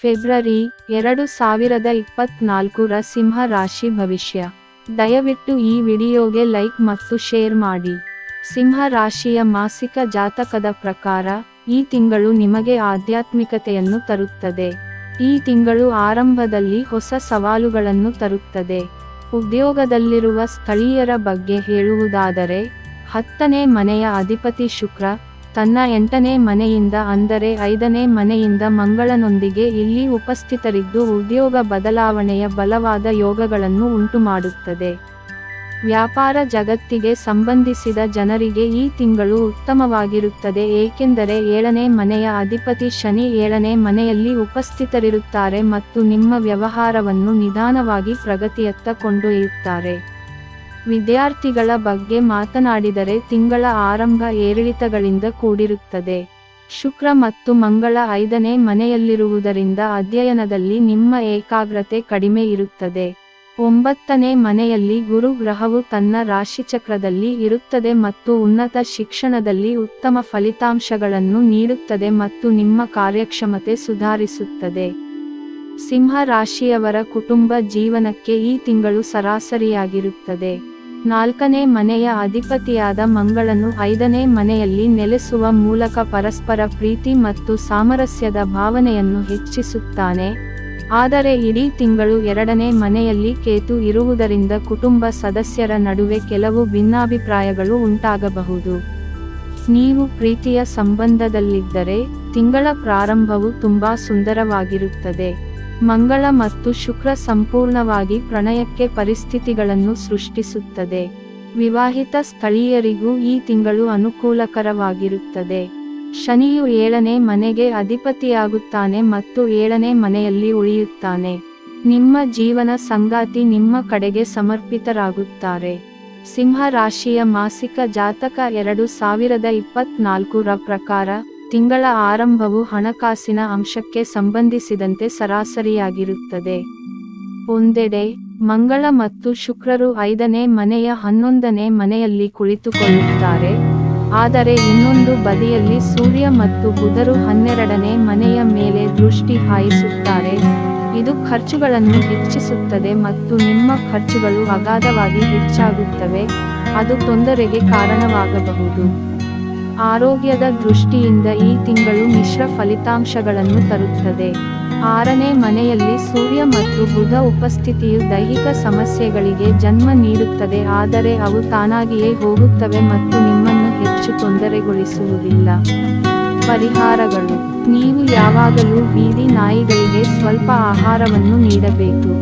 February ಎರಡು ಸಾವಿರದ ಇಪ್ಪತ್ನಾಲ್ಕರ ಸಿಂಹ ರಾಶಿ ಭವಿಷ್ಯ. ದಯವಿಟ್ಟು ಈ ವಿಡಿಯೋಗೆ ಲೈಕ್ ಮತ್ತು ಶೇರ್ ಮಾಡಿ. ಸಿಂಹ ರಾಶಿಯ ಮಾಸಿಕ ಜಾತಕದ ಪ್ರಕಾರ, ಈ ತಿಂಗಳು ನಿಮಗೆ ಆಧ್ಯಾತ್ಮಿಕತೆಯನ್ನು ತರುತ್ತದೆ. ಈ ತಿಂಗಳು ಆರಂಭದಲ್ಲಿ ಹೊಸ ಸವಾಲುಗಳನ್ನು ತರುತ್ತದೆ. ಉದ್ಯೋಗದಲ್ಲಿರುವ ಸ್ಥಳೀಯರ ಬಗ್ಗೆ ಹೇಳುವುದಾದರೆ, ಹತ್ತನೇ ಮನೆಯ ಅಧಿಪತಿ ಶುಕ್ರ ತನ್ನ ಎಂಟನೇ ಮನೆಯಿಂದ ಅಂದರೆ ಐದನೇ ಮನೆಯಿಂದ ಮಂಗಳನೊಂದಿಗೆ ಇಲ್ಲಿ ಉಪಸ್ಥಿತರಿದ್ದು ಉದ್ಯೋಗ ಬದಲಾವಣೆಯ ಬಲವಾದ ಯೋಗಗಳನ್ನು ಉಂಟುಮಾಡುತ್ತದೆ. ವ್ಯಾಪಾರ ಜಗತ್ತಿಗೆ ಸಂಬಂಧಿಸಿದ ಜನರಿಗೆ ಈ ತಿಂಗಳು ಉತ್ತಮವಾಗಿರುತ್ತದೆ ಏಕೆಂದರೆ ಏಳನೇ ಮನೆಯ ಅಧಿಪತಿ ಶನಿ ಏಳನೇ ಮನೆಯಲ್ಲಿ ಉಪಸ್ಥಿತರಿರುತ್ತಾರೆ ಮತ್ತು ನಿಮ್ಮ ವ್ಯವಹಾರವನ್ನು ನಿಧಾನವಾಗಿ ಪ್ರಗತಿಯತ್ತ ಕೊಂಡೊಯ್ಯುತ್ತಾರೆ. ವಿದ್ಯಾರ್ಥಿಗಳ ಬಗ್ಗೆ ಮಾತನಾಡಿದರೆ ತಿಂಗಳ ಆರಂಭ ಏರಿಳಿತಗಳಿಂದ ಕೂಡಿರುತ್ತದೆ. ಶುಕ್ರ ಮತ್ತು ಮಂಗಳ ಐದನೇ ಮನೆಯಲ್ಲಿರುವುದರಿಂದ ಅಧ್ಯಯನದಲ್ಲಿ ನಿಮ್ಮ ಏಕಾಗ್ರತೆ ಕಡಿಮೆ ಇರುತ್ತದೆ. ಒಂಬತ್ತನೇ ಮನೆಯಲ್ಲಿ ಗುರು ಗ್ರಹವು ತನ್ನ ರಾಶಿಚಕ್ರದಲ್ಲಿ ಇರುತ್ತದೆ ಮತ್ತು ಉನ್ನತ ಶಿಕ್ಷಣದಲ್ಲಿ ಉತ್ತಮ ಫಲಿತಾಂಶಗಳನ್ನು ನೀಡುತ್ತದೆ ಮತ್ತು ನಿಮ್ಮ ಕಾರ್ಯಕ್ಷಮತೆ ಸುಧಾರಿಸುತ್ತದೆ. ಸಿಂಹ ರಾಶಿಯವರ ಕುಟುಂಬ ಜೀವನಕ್ಕೆ ಈ ತಿಂಗಳು ಸರಾಸರಿಯಾಗಿರುತ್ತದೆ. ನಾಲ್ಕನೇ ಮನೆಯ ಅಧಿಪತಿಯಾದ ಮಂಗಳನು ಐದನೇ ಮನೆಯಲ್ಲಿ ನೆಲೆಸುವ ಮೂಲಕ ಪರಸ್ಪರ ಪ್ರೀತಿ ಮತ್ತು ಸಾಮರಸ್ಯದ ಭಾವನೆಯನ್ನು ಹೆಚ್ಚಿಸುತ್ತಾನೆ. ಆದರೆ ಇಡೀ ತಿಂಗಳು ಎರಡನೇ ಮನೆಯಲ್ಲಿ ಕೇತು ಇರುವುದರಿಂದ ಕುಟುಂಬ ಸದಸ್ಯರ ನಡುವೆ ಕೆಲವು ಭಿನ್ನಾಭಿಪ್ರಾಯಗಳು ಉಂಟಾಗಬಹುದು. ನೀವು ಪ್ರೀತಿಯ ಸಂಬಂಧದಲ್ಲಿದ್ದರೆ ತಿಂಗಳ ಪ್ರಾರಂಭವು ತುಂಬಾ ಸುಂದರವಾಗಿರುತ್ತದೆ. ಮಂಗಳ ಮತ್ತು ಶುಕ್ರ ಸಂಪೂರ್ಣವಾಗಿ ಪ್ರಣಯಕ್ಕೆ ಪರಿಸ್ಥಿತಿಗಳನ್ನು ಸೃಷ್ಟಿಸುತ್ತದೆ. ವಿವಾಹಿತ ಸ್ಥಳೀಯರಿಗೂ ಈ ತಿಂಗಳು ಅನುಕೂಲಕರವಾಗಿರುತ್ತದೆ. ಶನಿಯು ಏಳನೇ ಮನೆಗೆ ಅಧಿಪತಿಯಾಗುತ್ತಾನೆ ಮತ್ತು ಏಳನೇ ಮನೆಯಲ್ಲಿ ಉಳಿಯುತ್ತಾನೆ. ನಿಮ್ಮ ಜೀವನ ಸಂಗಾತಿ ನಿಮ್ಮ ಕಡೆಗೆ ಸಮರ್ಪಿತರಾಗುತ್ತಾರೆ. ಸಿಂಹ ರಾಶಿಯ ಮಾಸಿಕ ಜಾತಕ ಎರಡು ಸಾವಿರದ ಇಪ್ಪತ್ನಾಲ್ಕರ ಪ್ರಕಾರ ತಿಂಗಳ ಆರಂಭವು ಹಣಕಾಸಿನ ಅಂಶಕ್ಕೆ ಸಂಬಂಧಿಸಿದಂತೆ ಸರಾಸರಿಯಾಗಿರುತ್ತದೆ. ಒಂದೆಡೆ, ಮಂಗಳ ಮತ್ತು ಶುಕ್ರರು ಐದನೇ ಮನೆಯ ಹನ್ನೊಂದನೇ ಮನೆಯಲ್ಲಿ ಕುಳಿತುಕೊಳ್ಳುತ್ತಾರೆ. ಆದರೆ ಇನ್ನೊಂದು ಬದಿಯಲ್ಲಿ ಸೂರ್ಯ ಮತ್ತು ಬುಧರು ಹನ್ನೆರಡನೇ ಮನೆಯ ಮೇಲೆ ದೃಷ್ಟಿ ಹಾಯಿಸುತ್ತಾರೆ. ಇದು ಖರ್ಚುಗಳನ್ನು ಹೆಚ್ಚಿಸುತ್ತದೆ ಮತ್ತು ನಿಮ್ಮ ಖರ್ಚುಗಳು ಅಗಾಧವಾಗಿ ಹೆಚ್ಚಾಗುತ್ತವೆ. ಅದು ತೊಂದರೆಗೆ ಕಾರಣವಾಗಬಹುದು. ಆರೋಗ್ಯದ ದೃಷ್ಟಿಯಿಂದ ಈ ತಿಂಗಳು ಮಿಶ್ರ ಫಲಿತಾಂಶಗಳನ್ನು ತರುತ್ತದೆ. ಆರನೇ ಮನೆಯಲ್ಲಿ ಸೂರ್ಯ ಮತ್ತು ಬುಧ ಉಪಸ್ಥಿತಿಯು ದೈಹಿಕ ಸಮಸ್ಯೆಗಳಿಗೆ ಜನ್ಮ ನೀಡುತ್ತದೆ, ಆದರೆ ಅವು ತಾನಾಗಿಯೇ ಹೋಗುತ್ತವೆ ಮತ್ತು ನಿಮ್ಮನ್ನು ಹೆಚ್ಚು ತೊಂದರೆಗೊಳಿಸುವುದಿಲ್ಲ. ಪರಿಹಾರಗಳು. ನೀವು ಯಾವಾಗಲೂ ಬೀದಿ ನಾಯಿಗಳಿಗೆ ಸ್ವಲ್ಪ ಆಹಾರವನ್ನು ನೀಡಬೇಕು.